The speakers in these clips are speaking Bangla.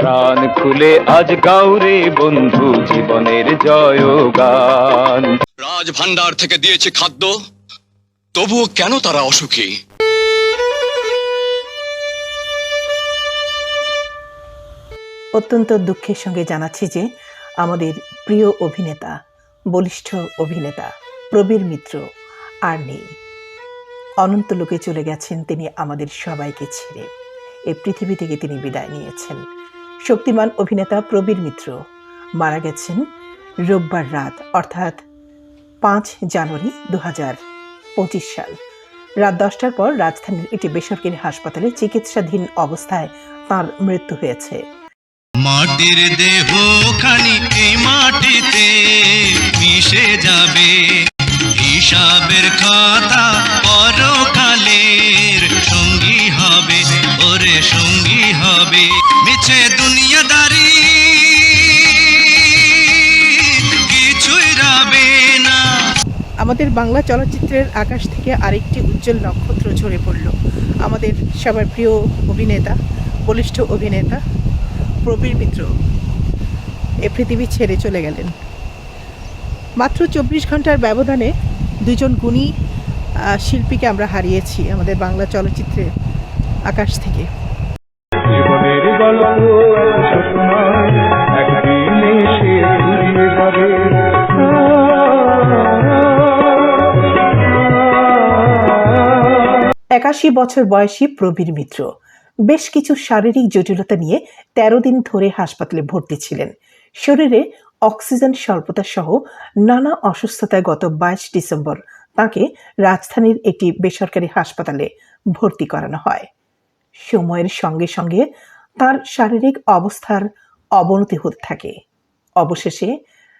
প্রাণ খুলে আজ গাউরে বন্ধু জীবনের জয় গান রাজ ভান্ডার থেকে দিয়েছে খাদ্য তবুও কেন তারা অসুখী? অত্যন্ত দুঃখের সঙ্গে জানাচ্ছি যে আমাদের প্রিয় অভিনেতা বলিষ্ঠ অভিনেতা প্রবীর মিত্র আর নেই। অনন্ত লোকে চলে গেছেন তিনি আমাদের সবাইকে ছেড়ে। এই পৃথিবী থেকে তিনি বিদায় নিয়েছেন। শক্তিমান অভিনেতা প্রবীর মিত্র। মারা গেছেন রোববার রাত, অর্থাৎ পাঁচ জানুয়ারি দু হাজার পঁচিশ সাল। রাত দশটার পর রাজধানীর একটি বেসরকারি হাসপাতালে চিকিৎসাধীন অবস্থায় তার মৃত্যু হয়েছে। মাটির দেহ খানি এই মাটিতে মিশে যাবে। হিসাবের খাতা পরকালের সঙ্গী হবে ওরে সঙ্গী। আমাদের বাংলা চলচ্চিত্রের আকাশ থেকে আরেকটি উজ্জ্বল নক্ষত্র ঝরে পড়ল। আমাদের সবার প্রিয় অভিনেতা, বলিষ্ঠ অভিনেতা প্রবীর মিত্র এ পৃথিবী ছেড়ে চলে গেলেন। মাত্র চব্বিশ ঘণ্টার ব্যবধানে দুজন গুণী শিল্পীকে আমরা হারিয়েছি আমাদের বাংলা চলচ্চিত্রের আকাশ থেকে। একাশি বছর বয়সী প্রবীর মিত্র। বেশ কিছু শারীরিক জটিলতা নিয়ে তেরো দিন ধরে হাসপাতালে ভর্তি ছিলেন। শরীরে অক্সিজেন স্বল্পতা সহ নানা অসুস্থতায় গত বাইশ ডিসেম্বর তাকে রাজধানীর একটি বেসরকারি হাসপাতালে ভর্তি করানো হয়। সময়ের সঙ্গে সঙ্গে তার শারীরিক অবস্থার অবনতি হতে থাকে। অবশেষে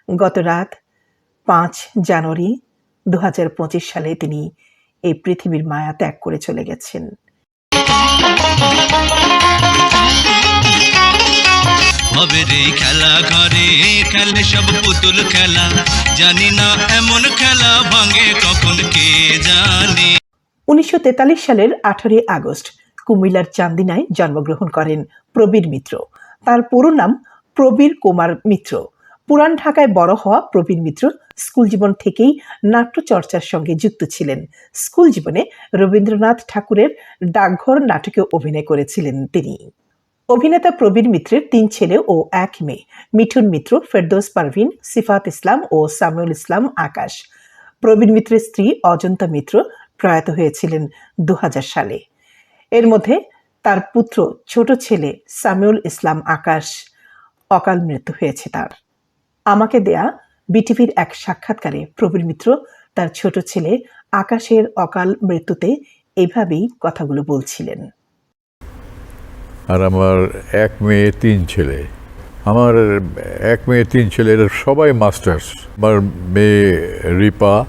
গত রাত পাঁচ জানুয়ারি দু হাজার পঁচিশ সালে তিনি এই পৃথিবীর মায়া ত্যাগ করে চলে গেছেন। হবে রে খেলা ঘরে খেলে সব পুতুল খেলা। জানি না এমন খেলা ভাঙে কখন কে জানে। উনিশশো সালের আঠারোই আগস্ট কুমিল্লার চান্দিনায় জন্মগ্রহণ করেন প্রবীর মিত্র। তার পুরো নাম প্রবীর কুমার মিত্র। পুরান ঢাকায় বড় হওয়া প্রবীণ মিত্র স্কুল জীবন থেকেই নাট্যচর্চার সঙ্গে যুক্ত ছিলেন। স্কুল জীবনে রবীন্দ্রনাথ ঠাকুরের ডাকঘর নাটকে অভিনয় করেছিলেন তিনি। অভিনেতা প্রবীণ মিত্রের তিন ছেলে ও এক মেয়ে, মিঠুন মিত্র, ফেরদৌস পারভিন, সিফাত ইসলাম ও সামিউল ইসলাম আকাশ। প্রবীণ মিত্রের স্ত্রী অজন্তা মিত্র প্রয়াত হয়েছিলেন দু হাজার সালে। এর মধ্যে তার পুত্র ছোট ছেলে সামিউল ইসলাম আকাশ অকাল মৃত্যু হয়েছে তার। আমাকে দেয়া বিটিভির এক সাক্ষাৎকারে প্রবীর মিত্র তার ছোট ছেলে আকাশের অকাল মৃত্যুতে এভাবেই কথাগুলো বলছিলেন। আর আমার এক মেয়ে তিন ছেলে। আমার এক মেয়ে তিন ছেলে এরা সবাই মাস্টার্স। আমার মেয়ে রিপা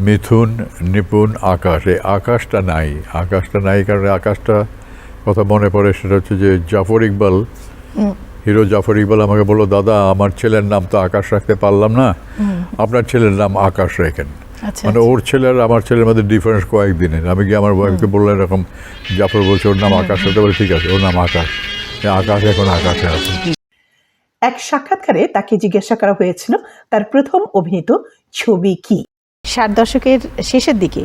মিথুন নিপুণ আকাশ। এই আকাশটা নাই। আকাশটা নাই কারণ আকাশটা কথা মনে পড়ে সেটা হচ্ছে যে জাফর ইকবাল হিরো জাফর ইকবাল আমাকে বলল দাদা আমার ছেলের নাম তো আকাশ রাখতে পারলাম না। আপনার ছেলের নাম আকাশ রেখেন। আচ্ছা মানে ওর ছেলে আর আমার ছেলের মধ্যে ডিফারেন্স কয়েকদিনের। আমি গিয়ে আমার ওয়াইফকে বললাম এরকম জাফর বলছে ওর নাম আকাশ হতে পারে? ঠিক আছে ওর নাম আকাশ। আকাশ এখন আকাশে আছে। এক সাক্ষাৎকারে তাকে জিজ্ঞাসা করা হয়েছিল তার প্রথম অভিনীত ছবি কি? ষাট দশকের শেষের দিকে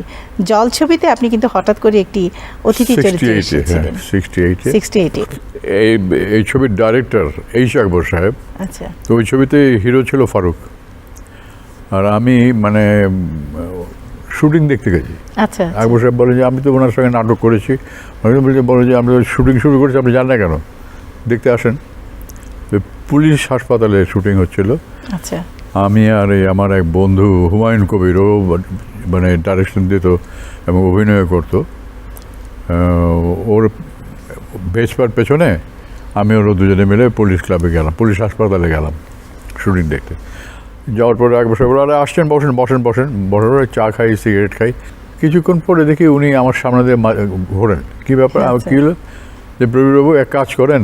জল ছবিতে আপনি কিন্তু হঠাৎ করে একটি অতিথি সিক্সটি চরিত্রে এইটে হ্যাঁ এসেছিলেন। এই এই ছবির ডাইরেক্টর এইচ আকবর সাহেব। আচ্ছা। তো ওই ছবিতে হিরো ছিল ফারুক। আর আমি মানে শুটিং দেখতে গেছি। আচ্ছা আচ্ছা। আকবর সাহেব বলে যে আমি তো ওনার সঙ্গে নাটক করেছি। বলে যে আমরা শুটিং শুরু করেছি আপনি জান না কেন? দেখতে আসেন। পুলিশ হাসপাতালে শুটিং হচ্ছিল। আচ্ছা। আমি আর এই আমার এক বন্ধু হুমায়ুন কবির ও মানে ডাইরেকশন দিত এবং অভিনয় করতো। ওর ভেসপার পেছনে আমি ওর দুজনে মিলে পুলিশ ক্লাবে গেলাম পুলিশ হাসপাতালে গেলাম শুটিং দেখতে। যাওয়ার পরে এক বছর আরে আসছেন বসেন বসেন বসেন বসার পরে চা খাই সিগারেট খাই। কিছুক্ষণ পরে দেখি উনি আমার সামনে দিয়ে ঘোরেন। কী ব্যাপার? আমার কী হলো? যে প্রবীরবাবু এক কাজ করেন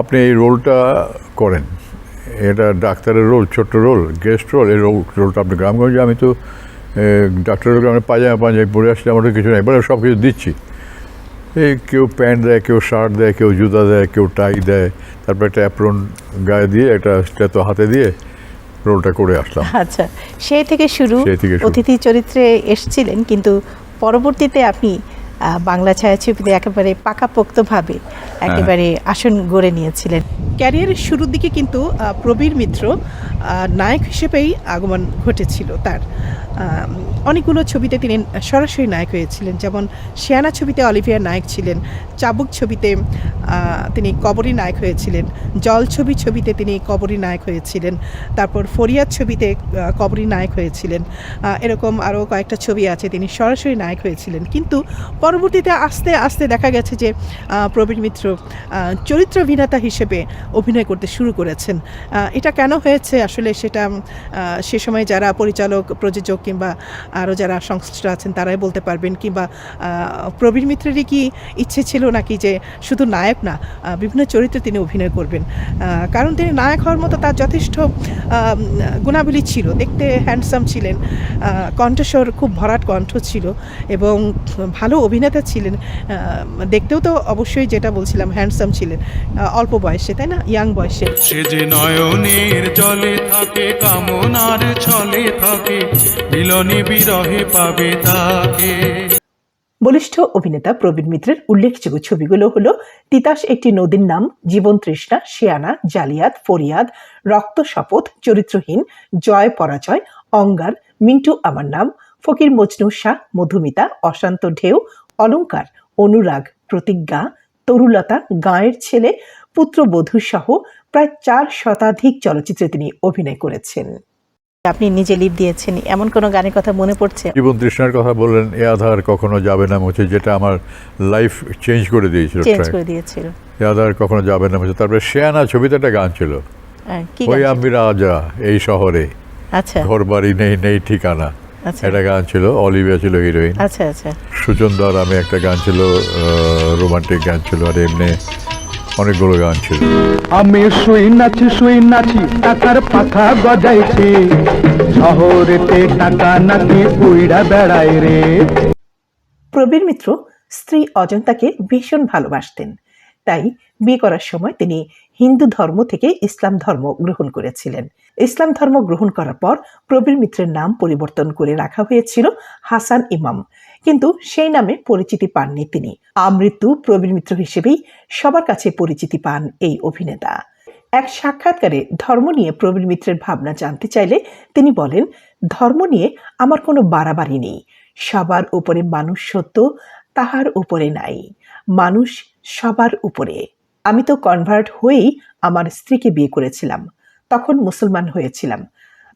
আপনি এই রোলটা করেন। এটা ডাক্তারের রোল ছোট্ট রোল গেস্ট রোল এই রোল রোলটা আপনি গ্রামগঞ্জে আমি তো ডাক্তারের আমি পাজামা পাঞ্জাবি পরে আসছি আমার কিছু নেই বলে সব কিছু দিচ্ছি। এই কেউ প্যান্ট দেয় কেউ শার্ট দেয় কেউ জুতা দেয় কেউ টাই দেয়। তারপর একটা অ্যাপ্রন গায়ে দিয়ে একটা স্ট্যাতো হাতে দিয়ে রোলটা করে আসলাম। আচ্ছা সেই থেকে শুরু। অতিথি চরিত্রে এসেছিলেন কিন্তু পরবর্তীতে আপনি বাংলা ছায়াছবিতে একেবারে পাকাপোক্তভাবে একেবারে আসন গড়ে নিয়েছিলেন। ক্যারিয়ারের শুরুর দিকে কিন্তু প্রবীর মিত্র নায়ক হিসেবেই আগমন ঘটেছিল তার। অনেকগুলো ছবিতে তিনি সরাসরি নায়ক হয়েছিলেন যেমন শিয়ানা ছবিতে অলিভিয়া নায়ক ছিলেন চাবুক ছবিতে তিনি কবরী নায়ক হয়েছিলেন জল ছবি ছবিতে তিনি কবরী নায়ক হয়েছিলেন তারপর ফরিয়াদ ছবিতে কবরী নায়ক হয়েছিলেন। এরকম আরও কয়েকটা ছবি আছে তিনি সরাসরি নায়ক হয়েছিলেন। কিন্তু পরবর্তীতে আস্তে আস্তে দেখা গেছে যে আহ, প্রবীর মিত্র আহ, চরিত্রাভিনেতা হিসেবে অভিনয় করতে শুরু করেছেন। এটা কেন হয়েছে? আসলে সেটা সে সময় যারা পরিচালক প্রযোজক কিংবা আরও যারা সংশ্লিষ্ট আছেন তারাই বলতে পারবেন কিংবা আহ, প্রবীর মিত্রেরই কি ইচ্ছে ছিল নাকি যে শুধু নায়ক না বিভিন্ন চরিত্রে তিনি অভিনয় করবেন। কারণ তিনি নায়ক হওয়ার মতো তার যথেষ্ট গুণাবলী ছিল। দেখতে হ্যান্ডসাম ছিলেন। কণ্ঠস্বর খুব ভরাট কণ্ঠ ছিল এবং ভালো অভিনেতা ছিলেন দেখতেও তো অবশ্যই যেটা বলছিলাম হ্যান্ডসাম ছিলেন অল্প বয়সে তাই না? ইয়াং বয়সে। সে যে নয়নের জলে থাকে কামনার ছলে থাকে মিলনে বিরহে পাবে তাকে। বলিষ্ঠ অভিনেতা প্রবীণ মিত্রের উল্লেখযোগ্য ছবিগুলো হলো তিতাস একটি নদীর নাম জীবন তৃষ্ণা শিয়ানা জালিয়াত ফরিয়াদ রক্ত শপথ চরিত্রহীন জয় পরাজয় অঙ্গার মিন্টু আমার নাম ফকির মজনু শাহ মধুমিতা অশান্ত ঢেউ অলংকার অনুরাগ প্রতিজ্ঞা তরুলতা গাঁয়ের ছেলে পুত্রবধূ সহ প্রায় চার শতাধিক চলচ্চিত্রে তিনি অভিনয় করেছেন। আপনি নিজে লিপ দিয়েছেন এমন কোনো গানের কথা মনে পড়ছে? জীবন তৃষ্ণার কথা বললেন এ আধার কখনো যাবে না মুছে যেটা আমার লাইফ চেঞ্জ করে দিয়েছিল চেঞ্জ করে দিয়েছিল। এ আধার কখনো যাবে না মুছে তারপরে শেয়ানা ছবিতে একটা গান ছিল। হ্যাঁ, কি ওই আমি রাজা এই শহরে। আচ্ছা। ঘর বাড়ি নেই নেই ঠিকানা। একটা গান ছিল অলিভিয়া ছিল হিরোইন। আচ্ছা আচ্ছা। সুচন্দার আমি একটা গান ছিল রোমান্টিক গান ছিল আর এমনি অনেকগুলো গান ছিল। আমি শুই নাচি শুই নাচি টাকার পাখা গজাইছি। শহরেতে টাকা নাকি উইড়া বেড়ায় রে। প্রবীর মিত্র স্ত্রী অজন্তাকে ভীষণ ভালোবাসতেন। তাই বিয়ে করার সময় তিনি হিন্দু ধর্ম থেকে ইসলাম ধর্ম গ্রহণ করেছিলেন। ইসলাম ধর্ম গ্রহণ করার পর প্রবীর মিত্রের নাম পরিবর্তন করে রাখা হয়েছিল হাসান ইমাম। কিন্তু সেই নামে পরিচিতি পাননি তিনি। আমৃত্যু প্রবীর মিত্র হিসেবেই সবার কাছে পরিচিতি পান এই অভিনেতা। এক সাক্ষাৎকারে ধর্ম নিয়ে প্রবীর মিত্রের ভাবনা জানতে চাইলে তিনি বলেন, ধর্ম নিয়ে আমার কোনো বাড়াবাড়ি নেই। সবার উপরে মানুষ সত্য, তাহার উপরে নাই। মানুষ সবার উপরে। আমি তো কনভার্ট হয়েই আমার স্ত্রীকে বিয়ে করেছিলাম। তখন মুসলমান হয়েছিলাম।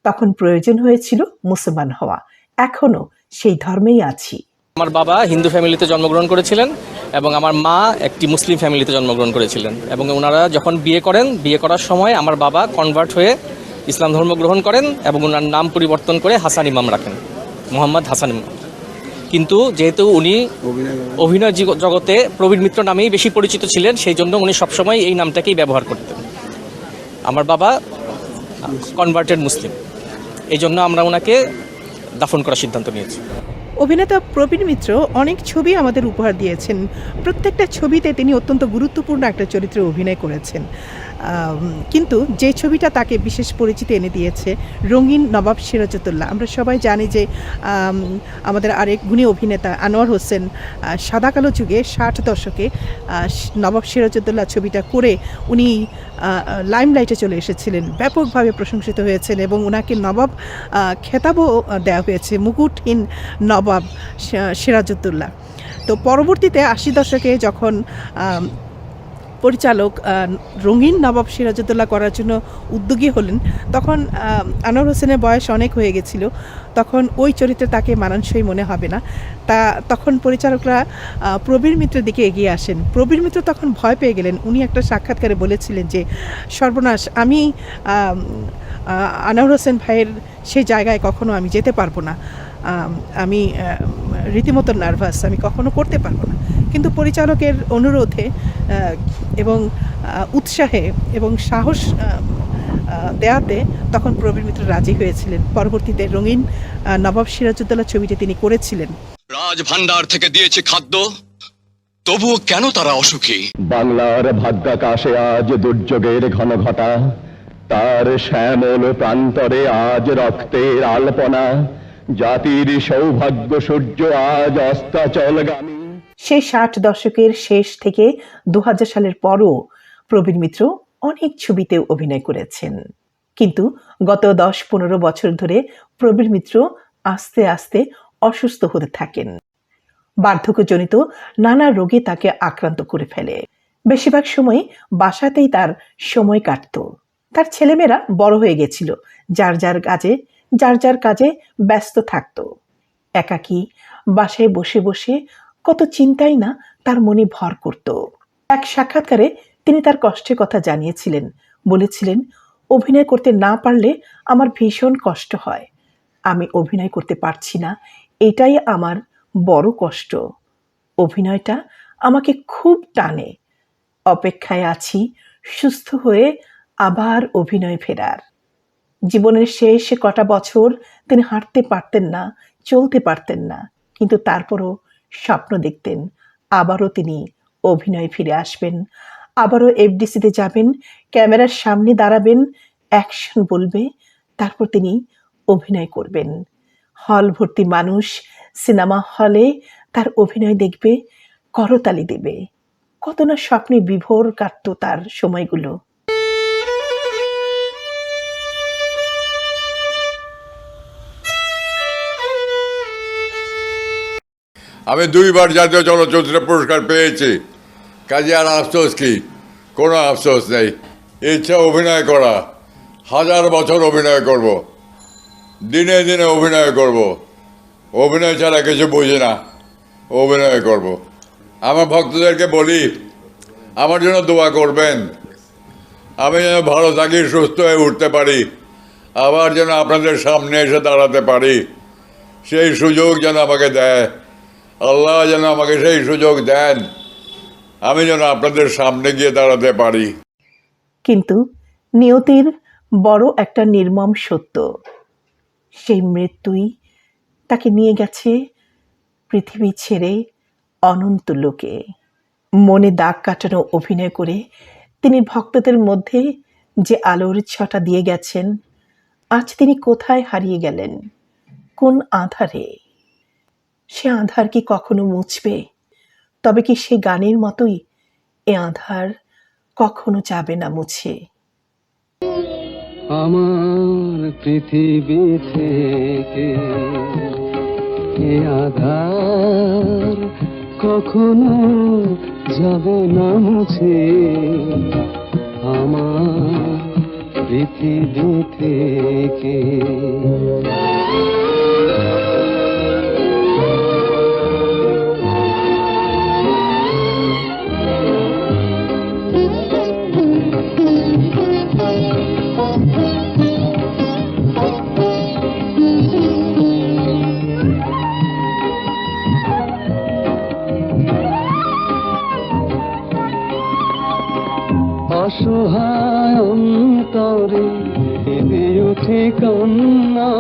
তখন প্রয়োজন হয়েছিল মুসলমান হওয়া। এখনও সেই ধর্মেই আছি। আমার বাবা হিন্দু ফ্যামিলিতে জন্মগ্রহণ করেছিলেন এবং আমার মা একটি মুসলিম ফ্যামিলিতে জন্মগ্রহণ করেছিলেন এবং ওনারা যখন বিয়ে করেন, বিয়ে করার সময় আমার বাবা কনভার্ট হয়ে ইসলাম ধর্ম গ্রহণ করেন এবং ওনার নাম পরিবর্তন করে হাসান ইমাম রাখেন, মোহাম্মদ হাসান ইমাম। কিন্তু যেহেতু উনি অভিনয় জগ- জগতে প্রবীণ মিত্র নামেই বেশি পরিচিত ছিলেন, সেই জন্য উনি সবসময় এই নামটাকেই ব্যবহার করতেন। আমার বাবা কনভার্টেড মুসলিম। এই জন্য আমরা ওনাকে দাফন করার সিদ্ধান্ত নিয়েছি। অভিনেতা প্রবীণ মিত্র অনেক ছবি আমাদের উপহার দিয়েছেন। প্রত্যেকটা ছবিতে তিনি অত্যন্ত গুরুত্বপূর্ণ একটা চরিত্রে অভিনয় করেছেন। কিন্তু যে ছবিটা তাকে বিশেষ পরিচিতি এনে দিয়েছে, রঙিন নবাব সিরাজতুল্লাহ আমরা সবাই জানি যে আমাদের আরেক গুণী অভিনেতা আনোয়ার হোসেন সাদাকালো যুগে ষাট দশকে নবাব সিরাজউদ্দৌলা ছবিটা করে উনি লাইমলাইটে চলে এসেছিলেন, ব্যাপকভাবে প্রশংসিত হয়েছেন এবং ওনাকে নবাব খেতাবও দেওয়া হয়েছে, মুকুটহীন নবাব সি- সিরাজউদ্দৌলা তো পরবর্তীতে আশি দশকে যখন পরিচালক রঙিন নবাব সিরাজউদ্দৌলা করার জন্য উদ্যোগী হলেন। তখন আনোয়ার হোসেনের বয়স অনেক হয়ে গেছিল। তখন ওই চরিত্রে তাকে মানানসই মনে হবে না। তা তখন পরিচালকরা প্রবীর মিত্রের দিকে এগিয়ে আসেন। প্রবীর মিত্র তখন ভয় পেয়ে গেলেন। উনি একটা সাক্ষাৎকারে বলেছিলেন যে সর্বনাশ আমি আম, আনোয়ার হোসেন ভাইয়ের সেই জায়গায় কখনো আমি যেতে পারব না। আম, রীতিমতো নার্ভাস আমি কখনো করতে পারব না। কিন্তু পরিচালকের অনুরোধে এবং উৎসাহে এবং সাহস দেয়াতে তখন প্রবীর মিত্র রাজি হয়েছিলেন। পরবর্তীতে রঙিন নবাব সিরাজউদ্দৌলা ছবিটি তিনি করেছিলেন। রাজ ভান্ডার থেকে দিয়েছে খাদ্য। তবুও কেন তারা অসুখী? বাংলার ভাগ্যাকাশে আজ দুর্যোগের ঘন ঘটা তার শ্যামল প্রান্তরে আজ রক্তের আলপনা। জাতির সৌভাগ্য সূর্য আজ অস্তাচলগামী। সেই ষাট দশকের শেষ থেকে দু সালের পরও প্রবীণ মিত্র অনেক ছবিতে অভিনয় করেছেন। কিন্তু গত দশ পনেরো বছর ধরে প্রবীণ মিত্র আস্তে আস্তে অসুস্থ হতে থাকেন। বার্ধক্যজনিত নানা রোগে তাকে আক্রান্ত করে ফেলে। বেশিরভাগ সময় বাসাতেই তার সময় কাটতো। তার ছেলেমেয়েরা বড় হয়ে গেছিল, যার যার কাজে যার যার কাজে ব্যস্ত থাকত। একাকী বাসায় বসে বসে কত চিন্তাই না তার মনে ভর করত। এক সাক্ষাৎকারে তিনি তার কষ্টের কথা জানিয়েছিলেন, বলেছিলেন, অভিনয় করতে না পারলে আমার ভীষণ কষ্ট হয়। আমি অভিনয় করতে পারছি না, এটাই আমার বড় কষ্ট। অভিনয়টা আমাকে খুব টানে। অপেক্ষায় আছি, সুস্থ হয়ে আবার অভিনয় ফেরার। জীবনের শেষ কটা বছর তিনি হাঁটতে পারতেন না, চলতে পারতেন না। কিন্তু তারপরও স্বপ্ন দেখতেন, আবারও তিনি অভিনয় ফিরে আসবেন। আবারও এফডিসিতে যাবেন, ক্যামেরার সামনে দাঁড়াবেন, অ্যাকশন বলবে, তারপর তিনি অভিনয় করবেন। হল ভর্তি মানুষ সিনেমা হলে তার অভিনয় দেখবে, করতালি দেবে। কত না স্বপ্নে বিভোর কাটত তার সময়গুলো। আমি দুইবার জাতীয় চলচ্চিত্র পুরস্কার পেয়েছি। কাজে আর আফসোস কি? কোনো আফসোস নেই। ইচ্ছা অভিনয় করা। হাজার বছর অভিনয় করব। দিনে দিনে অভিনয় করব। অভিনয় ছাড়া কিছু বুঝি না। অভিনয় করব। আমার ভক্তদেরকে বলি, আমার জন্য দোয়া করবেন। আমি যেন ভালো থাকি, সুস্থ হয়ে উঠতে পারি। আবার যেন আপনাদের সামনে এসে দাঁড়াতে পারি। সেই সুযোগ যেন আমাকে দেয়। আল্লাহ যেন আমাকে সেই সুযোগ দেন। আমি যেন আপনাদের সামনে গিয়ে দাঁড়াতে পারি। কিন্তু নিয়তির বড় একটা নির্মম সত্য। সেই মৃত্যুই তাকে নিয়ে গেছে পৃথিবী ছেড়ে অনন্ত লোকে। মনে দাগ কাটানো অভিনয় করে তিনি ভক্তদের মধ্যে যে আলোর ছটা দিয়ে গেছেন, আজ তিনি কোথায় হারিয়ে গেলেন? কোন আধারে? সে আধার কি কখনো মুছবে? তবে কি সে গানের মতোই এ আধার কখনো যাবে না মুছে? আমার পৃথিবী থেকে এ আধার কখনো যাবে না মুছে? আমার পৃথিবী থেকে অসহায় অন্তরে কেঁদে ওঠে কান্না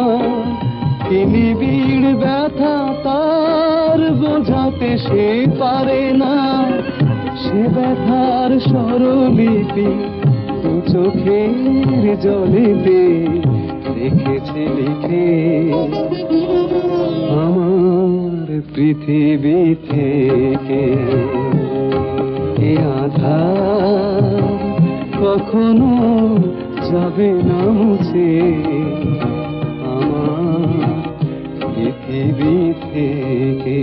তিনি বীর ব্যথা তার বোঝাতে সে পারে না। সে ব্যথার স্বরলিপি দু চোখের জলেতে রেখেছে লিখে। আমার পৃথিবী থেকে কখনো যাবে না মুছে। আমার পৃথিবী থেকে